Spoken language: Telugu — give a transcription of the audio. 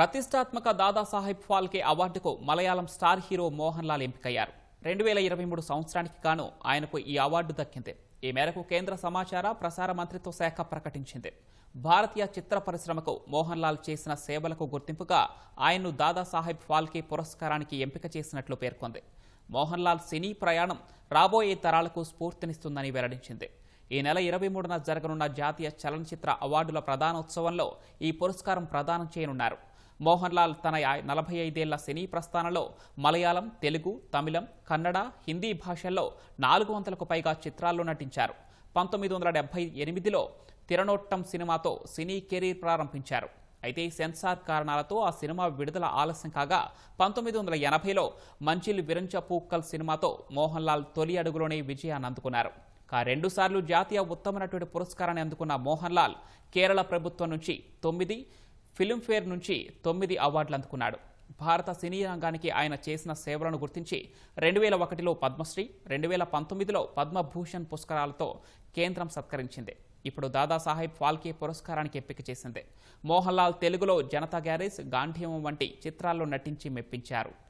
ప్రతిష్టాత్మక దాదాసాహెబ్ ఫాల్కే అవార్డుకు మలయాళం స్టార్ హీరో మోహన్ లాల్ ఎంపికయ్యారు. రెండు వేల ఇరవై మూడు సంవత్సరానికి గాను ఆయనకు ఈ అవార్డు దక్కింది. ఈ మేరకు కేంద్ర సమాచార ప్రసార మంత్రిత్వ శాఖ ప్రకటించింది. భారతీయ చిత్ర పరిశ్రమకు మోహన్ లాల్ చేసిన సేవలకు గుర్తింపుగా ఆయన్ను దాదాసాహెబ్ ఫాల్కే పురస్కారానికి ఎంపిక చేసినట్లు పేర్కొంది. మోహన్ లాల్ సినీ ప్రయాణం రాబోయే తరాలకు స్ఫూర్తినిస్తుందని వెల్లడించింది. ఈ నెల ఇరవై మూడున జరగనున్న జాతీయ చలనచిత్ర అవార్డుల ప్రధానోత్సవంలో ఈ పురస్కారం ప్రదానం చేయనున్నారు. మోహన్ లాల్ తన నలభై ఐదేళ్ళ సినీ ప్రస్థానంలో మలయాళం తెలుగు తమిళం కన్నడ హిందీ భాషల్లో నాలుగు వందలకు పైగా చిత్రాల్లో నటించారు. పంతొమ్మిది వందల డెబ్బై ఎనిమిదిలో తిరనోట్టం సినిమాతో సినీ కెరీర్ ప్రారంభించారు. అయితే సెన్సార్ కారణాలతో ఆ సినిమా విడుదల ఆలస్యం కాగా పంతొమ్మిది వందల ఎనభైలో మంచిల్ విరంచ పూక్కల్ సినిమాతో మోహన్ లాల్ తొలి అడుగులోనే విజయాన్ని అందుకున్నారు. కా రెండుసార్లు జాతీయ ఉత్తమ నటుడి పురస్కారాన్ని అందుకున్న మోహన్ లాల్ కేరళ ప్రభుత్వం నుంచి తొమ్మిది ఫిల్మ్ఫేర్ నుంచి తొమ్మిది అవార్డులు అందుకున్నాడు. భారత సినీ రంగానికి ఆయన చేసిన సేవలను గుర్తించి రెండు వేల ఒకటిలో పద్మశ్రీ రెండు వేల పంతొమ్మిదిలో పద్మభూషణ్ పురస్కారాలతో కేంద్రం సత్కరించింది. ఇప్పుడు దాదాసాహెబ్ ఫాల్కే పురస్కారానికి ఎంపిక చేసింది. మోహన్ లాల్ తెలుగులో జనతా గ్యారేజ్ గాంధీయం వంటి చిత్రాల్లో నటించి మెప్పించారు.